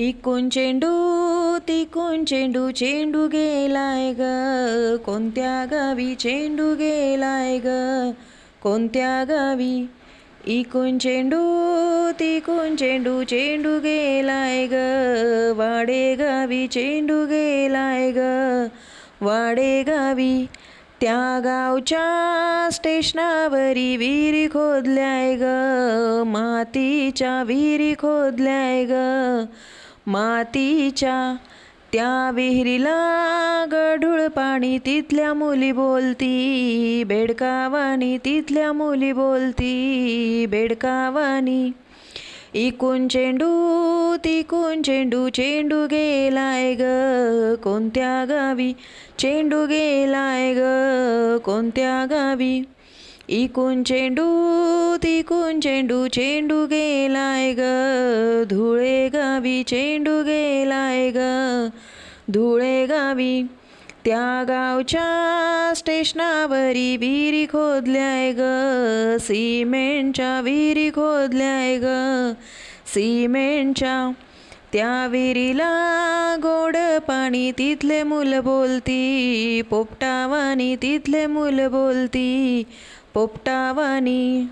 इकून चेंडू तिकून चेंडू चेंडू गेलाय ग. कोणत्या गावी चेंडू गेलाय ग? कोणत्या गावी? इकून चेंडू तिकून चेंडू चेंडू गेलाय ग. वाडे गावी चेंडू गेलाय ग. वाडे गावी त्या गावच्या स्टेशनावरी विहिरी खोदल्याय ग. मातीच्या विहिरी खोदल्याय ग. मातीच्या त्या विहिरीला गढूळ पाणी तिथल्या मुली बोलती. बेडकावानी तिथल्या मुली बोलती. बेडकावानी. इकून चेंडू तिकून चेंडू चेंडू गेलाय ग. कोणत्या गावी चेंडू गेलाय ग? कोणत्या गावी? इकून चेंडू तिकून चेंडू चेंडू गेलाय ग धुळे गावी चेंडू गेलाय ग धुळे गावी त्या गावच्या स्टेशनावरी विहिरी खोदल्याय ग सिमेंटच्या विहिरी खोदल्याय ग सिमेंटच्या त्या विहिरीला गोड पाणी तिथले मुलं बोलती. पोपटावानी तिथले मुलं बोलती. पोपटावानी